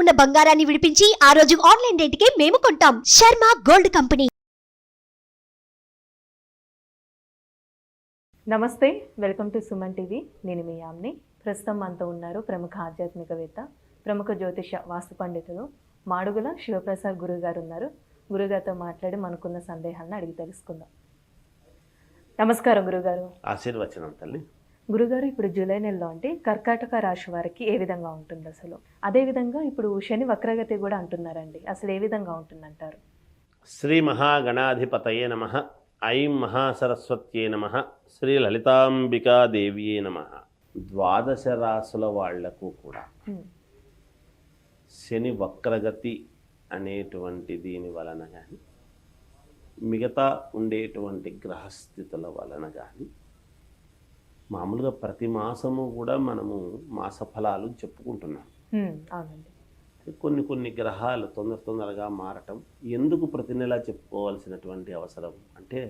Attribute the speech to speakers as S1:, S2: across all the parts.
S1: ఉన్న బంగారాన్ని విడిపించి ఆ రోజు ఆన్లైన్ రేటుకే మేము కొంటాం. Sharma gold company.
S2: నమస్తే వెల్కమ్ టు సుమన్ టీవీ. నేను మీ యామ్ని. ప్రస్తుతం మనతో ఉన్నారు ప్రముఖ ఆధ్యాత్మికవేత్త ప్రముఖ జ్యోతిష వాస్తు పండితులు మాడుగుల శివప్రసాద్ గురువు గారు ఉన్నారు. గురుగారితో మాట్లాడి మనకున్న సందేహాలను అడిగి తెలుసుకుందాం. నమస్కారం గురుగారు
S3: ఆశీర్వచనం తల్లి.
S2: గురుగారు ఇప్పుడు జూలై నెలలో అంటే కర్కాటక రాశి వారికి ఏ విధంగా ఉంటుంది అసలు? అదేవిధంగా ఇప్పుడు శని వక్రగతి కూడా అంటున్నారండి. అసలు ఏ విధంగా ఉంటుందంటారు?
S3: శ్రీ మహాగణాధిపతయే నమ. ఐం మహాసరస్వత్యే నమ. శ్రీ లలితాంబికాదేవియే నమ. ద్వాదశ రాసుల వాళ్ళకు కూడా. శని వక్రగతి అనేటువంటి దీని వలన కానీ మిగతా ఉండేటువంటి గ్రహస్థితుల వలన కానీ మామూలుగా ప్రతి మాసము కూడా మనము మాస ఫలాలు చెప్పుకుంటున్నాం. కొన్ని కొన్ని గ్రహాలు తొందర తొందరగా మారటం ఎందుకు ప్రతి నెలా చెప్పుకోవాల్సినటువంటి అవసరం అంటే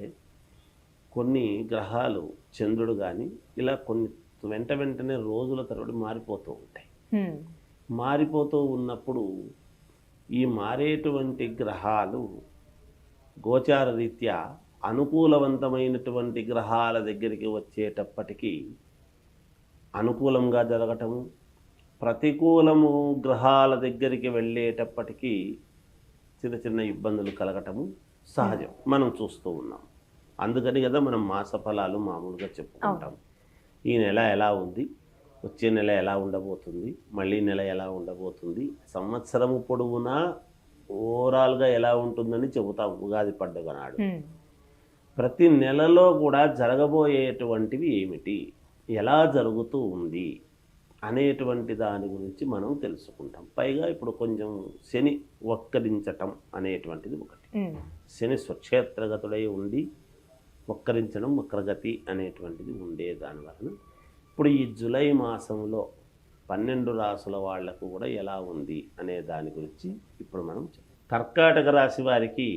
S3: కొన్ని గ్రహాలు చంద్రుడు కానీ ఇలా కొన్ని వెంట వెంటనే రోజుల తరబడి మారిపోతూ ఉంటాయి. మారిపోతూ ఉన్నప్పుడు ఈ మారేటువంటి గ్రహాలు గోచార రీత్యా అనుకూలవంతమైనటువంటి గ్రహాల దగ్గరికి వచ్చేటప్పటికీ అనుకూలంగా జరగటము ప్రతికూలము గ్రహాల దగ్గరికి వెళ్ళేటప్పటికీ చిన్న చిన్న ఇబ్బందులు కలగటము సహజం. మనం చూస్తూ ఉన్నాం. అందుకని కదా మనం మాస ఫలాలు మామూలుగా చెప్పుకుంటాం. ఈ నెల ఎలా ఉంది? వచ్చే నెల ఎలా ఉండబోతుంది? మళ్ళీ నెల ఎలా ఉండబోతుంది? సంవత్సరము పొడవునా ఓవరాల్గా ఎలా ఉంటుందని చెబుతాం ఉగాది పండుగ నాడు.
S2: హ్మ్,
S3: ప్రతి నెలలో కూడా జరగబోయేటువంటివి ఏమిటి? ఎలా జరుగుతూ ఉంది? అనేటువంటి దాని గురించి మనం తెలుసుకుంటాం. పైగా ఇప్పుడు కొంచెం శని వక్కరించటం అనేటువంటిది ఒకటి. శని స్వక్షేత్రగతుడై ఉండి వక్కరించడం వక్రగతి అనేటువంటిది ఉండే దాని వలన ఇప్పుడు ఈ జూలై మాసంలో పన్నెండు రాసుల వాళ్ళకు కూడా ఎలా ఉంది అనే దాని గురించి ఇప్పుడు మనం కర్కాటక రాశి వారికి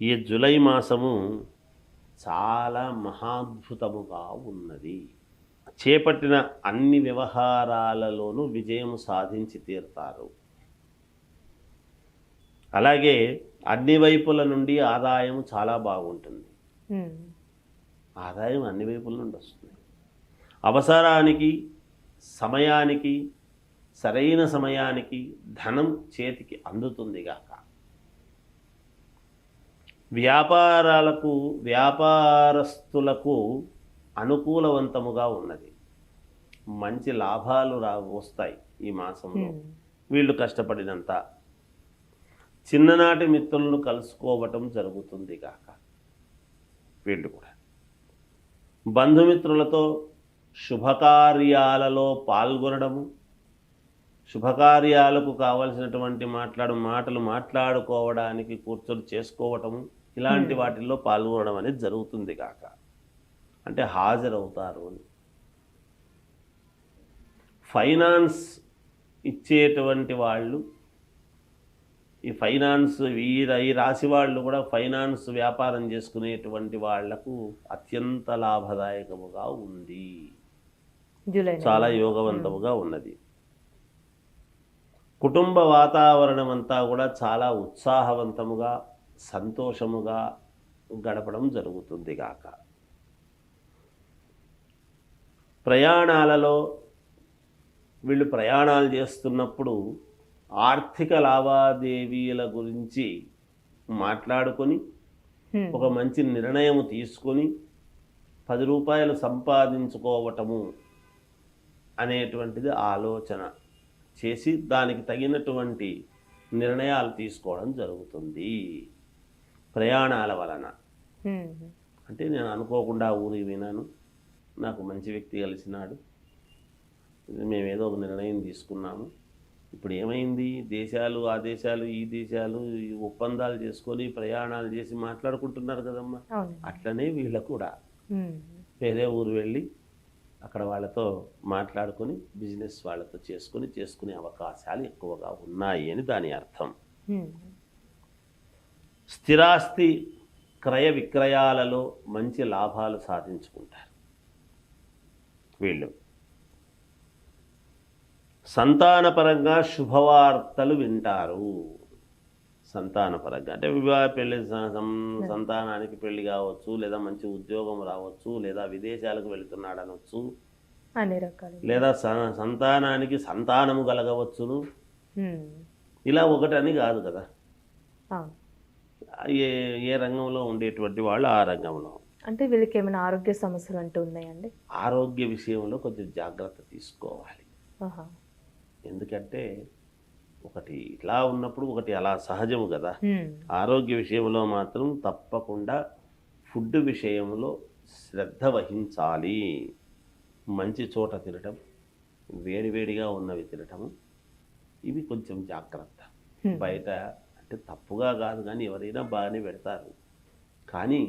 S3: ఈ జూలై మాసము చాలా మహాద్భుతముగా ఉన్నది. చేపట్టిన అన్ని వ్యవహారాలలోనూ విజయం సాధించి తీరుతారు. అలాగే అన్ని వైపుల నుండి ఆదాయం చాలా బాగుంటుంది. ఆదాయం అన్ని వైపుల నుండి వస్తుంది. అవసరానికి సమయానికి సరైన సమయానికి ధనం చేతికి అందుతుంది గాక. వ్యాపారాలకు వ్యాపారస్తులకు అనుకూలవంతముగా ఉన్నది. మంచి లాభాలు రా వస్తాయి ఈ మాసంలో. వీళ్ళు కష్టపడినంత. చిన్ననాటి మిత్రులను కలుసుకోవటం జరుగుతుంది కాక. వీళ్ళు కూడా. బంధుమిత్రులతో శుభకార్యాలలో పాల్గొనడము శుభకార్యాలకు కావలసినటువంటి మాట్లాడు మాటలు మాట్లాడుకోవడానికి కూర్చొని చేసుకోవటము ఇలాంటి వాటిల్లో పాల్గొనడం అనేది జరుగుతుంది కాక. అంటే హాజరవుతారు అని. ఫైనాన్స్ ఇచ్చేటువంటి వాళ్ళు ఈ ఫైనాన్స్ ఈ ఈ రాశి వాళ్ళు కూడా ఫైనాన్స్ వ్యాపారం చేసుకునేటువంటి వాళ్ళకు అత్యంత లాభదాయకముగా ఉంది. చాలా యోగవంతముగా ఉన్నది. కుటుంబ వాతావరణం అంతా కూడా చాలా ఉత్సాహవంతముగా సంతోషముగా గడపడం జరుగుతుంది గాక. ప్రయాణాలలో వీళ్ళు ప్రయాణాలు చేస్తున్నప్పుడు ఆర్థిక లావాదేవీల గురించి మాట్లాడుకొని ఒక మంచి నిర్ణయం తీసుకొని పది రూపాయలు సంపాదించుకోవటము అనేటువంటిది ఆలోచన చేసి దానికి తగినటువంటి నిర్ణయాలు తీసుకోవడం జరుగుతుంది. ప్రయాణాల వలన. అంటే నేను అనుకోకుండా ఊరికి వినాను నాకు మంచి వ్యక్తి కలిసినాడు. మేము ఏదో ఒక నిర్ణయం తీసుకున్నాము. ఇప్పుడు ఏమైంది? దేశాలు ఆ దేశాలు ఈ దేశాలు ఈ ఒప్పందాలు చేసుకొని ప్రయాణాలు చేసి మాట్లాడుకుంటున్నారు కదమ్మా. అట్లనే వీళ్ళకు కూడా. వేరే ఊరు వెళ్ళి అక్కడ వాళ్ళతో మాట్లాడుకొని బిజినెస్ వాళ్ళతో చేసుకొని చేసుకునే అవకాశాలు ఎక్కువగా ఉన్నాయి అని దాని అర్థం. స్థిరాస్తి క్రయ విక్రయాలలో మంచి లాభాలు సాధించుకుంటారు. వీళ్ళు సంతానపరంగా శుభవార్తలు వింటారు. సంతానపరంగా అంటే వివాహ పెళ్ళి సంతానానికి పెళ్ళి కావచ్చు లేదా మంచి ఉద్యోగం రావచ్చు లేదా విదేశాలకు వెళుతున్నాడు అనొచ్చు
S2: అన్ని రకాలు.
S3: లేదా సంతానానికి సంతానము కలగవచ్చును. ఇలా ఒకటని కాదు కదా. ఏ ఏ రంగంలో ఉండేటువంటి వాళ్ళు ఆ రంగంలో
S2: అంటే వీళ్ళకి ఏమైనా ఆరోగ్య సమస్యలు అంటూ ఉన్నాయండి
S3: ఆరోగ్య విషయంలో కొంచెం జాగ్రత్త తీసుకోవాలి. ఎందుకంటే ఒకటి ఇలా ఉన్నప్పుడు ఒకటి అలా సహజము కదా. ఆరోగ్య విషయంలో మాత్రం తప్పకుండా ఫుడ్ విషయంలో శ్రద్ధ వహించాలి మంచి చోట తినటం వేడివేడిగా ఉన్నవి తినటము ఇవి కొంచెం జాగ్రత్త. బయట అంటే తప్పుగా కాదు కానీ ఎవరైనా బాగానే పెడతారు కానీ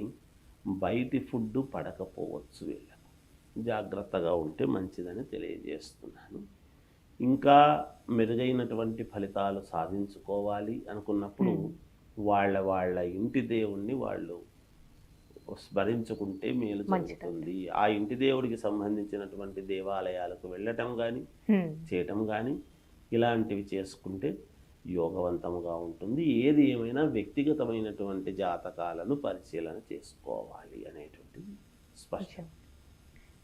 S3: బయటి ఫుడ్ పడకపోవచ్చు వీళ్ళకు జాగ్రత్తగా ఉంటే మంచిదని తెలియజేస్తున్నాను ఇంకా మెరుగైనటువంటి ఫలితాలు సాధించుకోవాలి అనుకున్నప్పుడు. వాళ్ళ వాళ్ళ ఇంటి దేవుణ్ణి వాళ్ళు స్మరించుకుంటే మేలు. జరుగుతుంది ఆ ఇంటి దేవుడికి సంబంధించినటువంటి దేవాలయాలకు వెళ్ళటం కానీ. చేయటం కానీ ఇలాంటివి చేసుకుంటే యోగవంతముగా ఉంటుంది. ఏది ఏమైనా వ్యక్తిగతమైనటువంటి జాతకాలను పరిశీలన చేసుకోవాలి అనేటువంటిది స్పష్టం.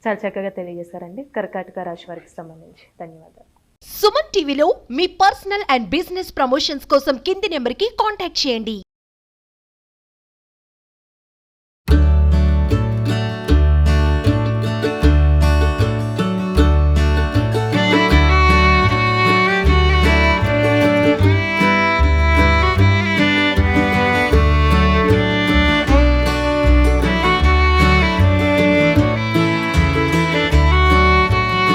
S2: చాలా చక్కగా తెలియజేశారండి. కర్కాటక రాశి వారికి సంబంధించి. ధన్యవాదాలు.
S1: సుమన్ టీవీలో మీ పర్సనల్ అండ్ బిజినెస్ ప్రమోషన్స్ కోసం కింది నెంబర్కి కాంటాక్ట్ చేయండి.